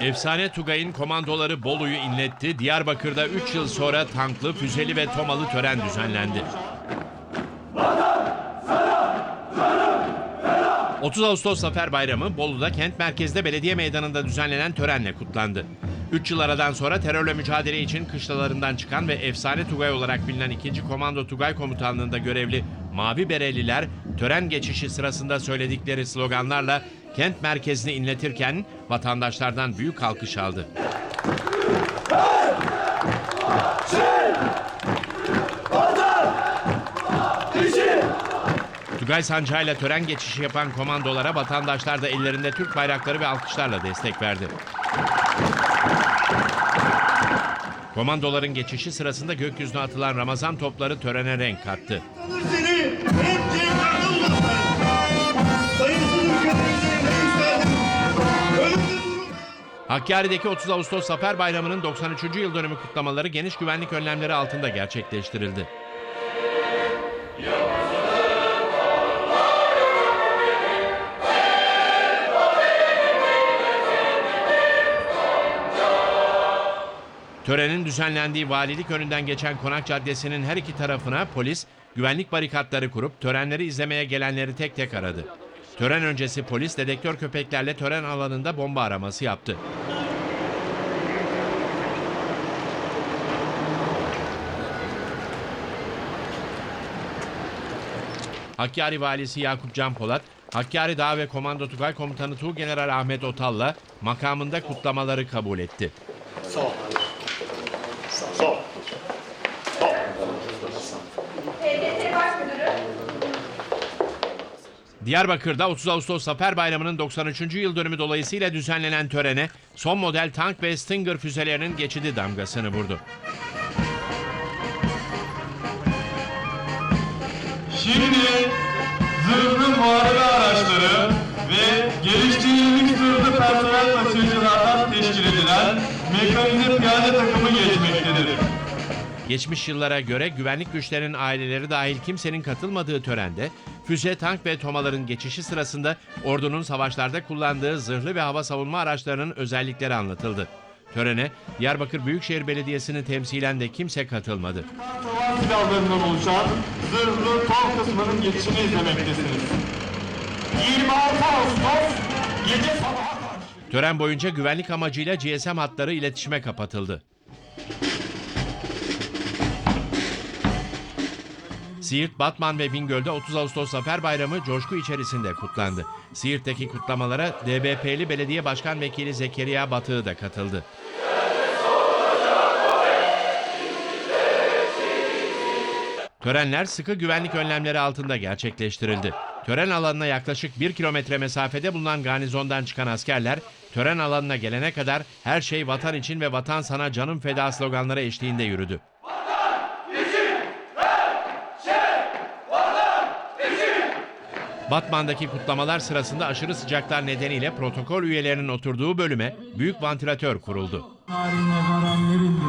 Efsane Tugay'ın komandoları Bolu'yu inletti. Diyarbakır'da 3 yıl sonra tanklı, füzeli ve tomalı tören düzenlendi. 30 Ağustos Zafer Bayramı Bolu'da kent merkezde belediye meydanında düzenlenen törenle kutlandı. 3 yıl aradan sonra terörle mücadele için kışlalarından çıkan ve efsane Tugay olarak bilinen 2. Komando Tugay Komutanlığı'nda görevli Mavi Bereliler tören geçişi sırasında söyledikleri sloganlarla kent merkezini inletirken vatandaşlardan büyük alkış aldı. Tugay sancağıyla tören geçişi yapan komandolara vatandaşlar da ellerinde Türk bayrakları ve alkışlarla destek verdi. Komandoların geçişi sırasında gökyüzüne atılan Ramazan topları törene renk kattı. Hakkari'deki 30 Ağustos Zafer Bayramı'nın 93. yıl dönümü kutlamaları geniş güvenlik önlemleri altında gerçekleştirildi. Törenin düzenlendiği valilik önünden geçen Konak Caddesi'nin her iki tarafına polis güvenlik barikatları kurup törenleri izlemeye gelenleri tek tek aradı. Tören öncesi polis dedektör köpeklerle tören alanında bomba araması yaptı. Hakkari Valisi Yakup Can Polat, Hakkari Dağ ve Komando Tugay Komutanı Tuğgeneral Ahmet Otal'la makamında kutlamaları kabul etti. TGT Başmüdürü Diyarbakır'da 30 Ağustos Zafer Bayramı'nın 93. yıl dönümü dolayısıyla düzenlenen törene son model tank ve Stinger füzelerinin geçidi damgasını vurdu. Şimdi Geçmiş yıllara göre güvenlik güçlerinin aileleri dahil kimsenin katılmadığı törende füze, tank ve tomaların geçişi sırasında ordunun savaşlarda kullandığı zırhlı ve hava savunma araçlarının özellikleri anlatıldı. Törene Diyarbakır Büyükşehir Belediyesi'ni temsilen de kimse katılmadı. Tavan silahlarından oluşan zırhlı top kısmının geçişini izlemektesiniz. 26 Ağustos gece sabaha. Tören boyunca güvenlik amacıyla GSM hatları iletişime kapatıldı. Siirt, Batman ve Bingöl'de 30 Ağustos Zafer Bayramı coşku içerisinde kutlandı. Siirt'teki kutlamalara DBP'li Belediye Başkan Vekili Zekeriya Batığı da katıldı. Törenler sıkı güvenlik önlemleri altında gerçekleştirildi. Tören alanına yaklaşık 1 kilometre mesafede bulunan garnizondan çıkan askerler, tören alanına gelene kadar her şey vatan için ve vatan sana canım feda sloganları eşliğinde yürüdü. Batman'daki kutlamalar sırasında aşırı sıcaklar nedeniyle protokol üyelerinin oturduğu bölüme büyük vantilatör kuruldu. Tarihine karan verildi.